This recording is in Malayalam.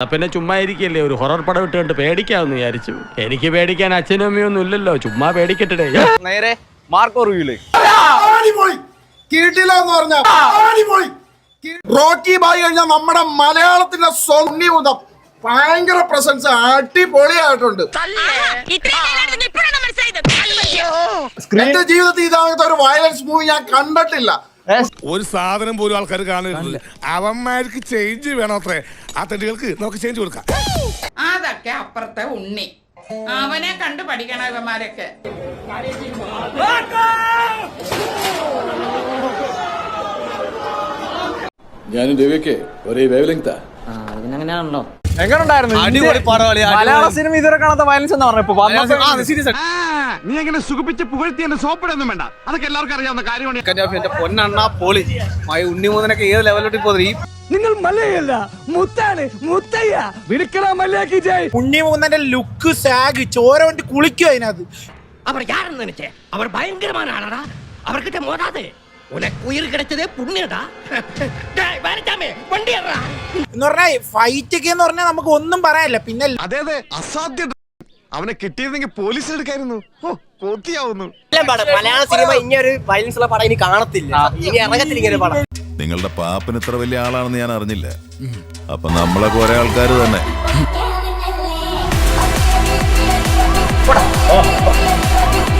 പിന്നെ ചുമ്മാ ഇരിക്കല്ലേ ഒരു ഹൊറർ പടം ഇട്ട് കണ്ട് പേടിക്കാമെന്ന് വിചാരിച്ചു. എനിക്ക് പേടിക്കാൻ അച്ഛനും അമ്മയും ഒന്നും ഇല്ലല്ലോ. ചുമ്മാ പേടിക്കട്ടെ നേരെ മാർക്കോ റോക്കി ബായി കഴിഞ്ഞാൽ നമ്മുടെ മലയാളത്തിന്റെ സ്വണ്ണി മുതം ഭയങ്കര പ്രസൻസ് അടിപൊളിയായിട്ടുണ്ട്. എന്റെ ജീവിതത്തിൽ ഇതാകത്തെ ഒരു വയലൻസ് മൂവി ഞാൻ കണ്ടിട്ടില്ല. ഒരു സാധനം പോലും ആൾക്കാർ കാണുന്നില്ല അവന്മാർക്ക് ചേഞ്ച് വേണോത്രേ? ആ തടികൾക്ക് നമുക്ക് ചേഞ്ച് കൊടുക്കാം. അതൊക്കെ അപ്പുറത്തെ ഉണ്ണി. അവനെ കണ്ടു പഠിക്കണം ഇവന്മാരൊക്കെ. ഞാനും ദേവിയൊക്കെ ഒരേ വേവ് ലെങ്താ ഇതിനങ്ങനെയാണല്ലോ. എങ്ങനെയുണ്ടായിരുന്നു അടിപൊളി പടവാളി മലയാള സിനിമ ഇതുവരെ കാണാത്ത വയലൻസ് എന്ന് പറഞ്ഞു നീ അങ്ങനെ സുഖിപ്പിച്ച് പുകഴ്ത്തി എന്റെ സോപ്പിടൊന്നും വേണ്ട. അതൊക്കെ എല്ലാവർക്കും അറിയാവുന്ന കാര്യമാണ്. കന്യാഫി എന്റെ പൊന്നണ്ണ പോളി. മായ ഉണ്ണിമൂന്നനൊക്കെ ഏത് ലെവലിലോട്ട് പോകുന്നത് നിങ്ങൾ മലയല്ല മുത്താണ് മുത്തയ്യ. വിളിക്കണ മലയാക്കി ജയ്. ഉണ്ണിമൂന്നന്റെ ലുക്ക് സാഗ് ചോര കൊണ്ട് കുളിക്കും അതിനകത്ത്. അവർ യാരെന്ന് അവർ ഭയങ്കരമാനാണടാ. അവർക്കിട്ട് മോതാതെ. ഉനക്ക് ഫൈറ്റ് എന്ന് പറഞ്ഞാൽ നമുക്ക് ഒന്നും പറയാല്ല പിന്നെ അതെ അതെ അസാധ്യ അവനെ കിട്ടിയിരുന്നെങ്കിൽ പോലീസിൽ എടുക്കായിരുന്നു. കൊതിയാവുന്നു. മലയാള സിനിമ ഇനിയൊരു വയലൻസ് ഉള്ള പടം ഇനി കാണത്തില്ല. ഇനി ഇറങ്ങത്തില്ല ഇങ്ങനെ പടം. നിങ്ങളുടെ പാപ്പൻ ഇത്ര വലിയ ആളാണെന്ന് ഞാൻ അറിഞ്ഞില്ല. അപ്പൊ നമ്മളെ ഒരേ ആൾക്കാർ തന്നെ.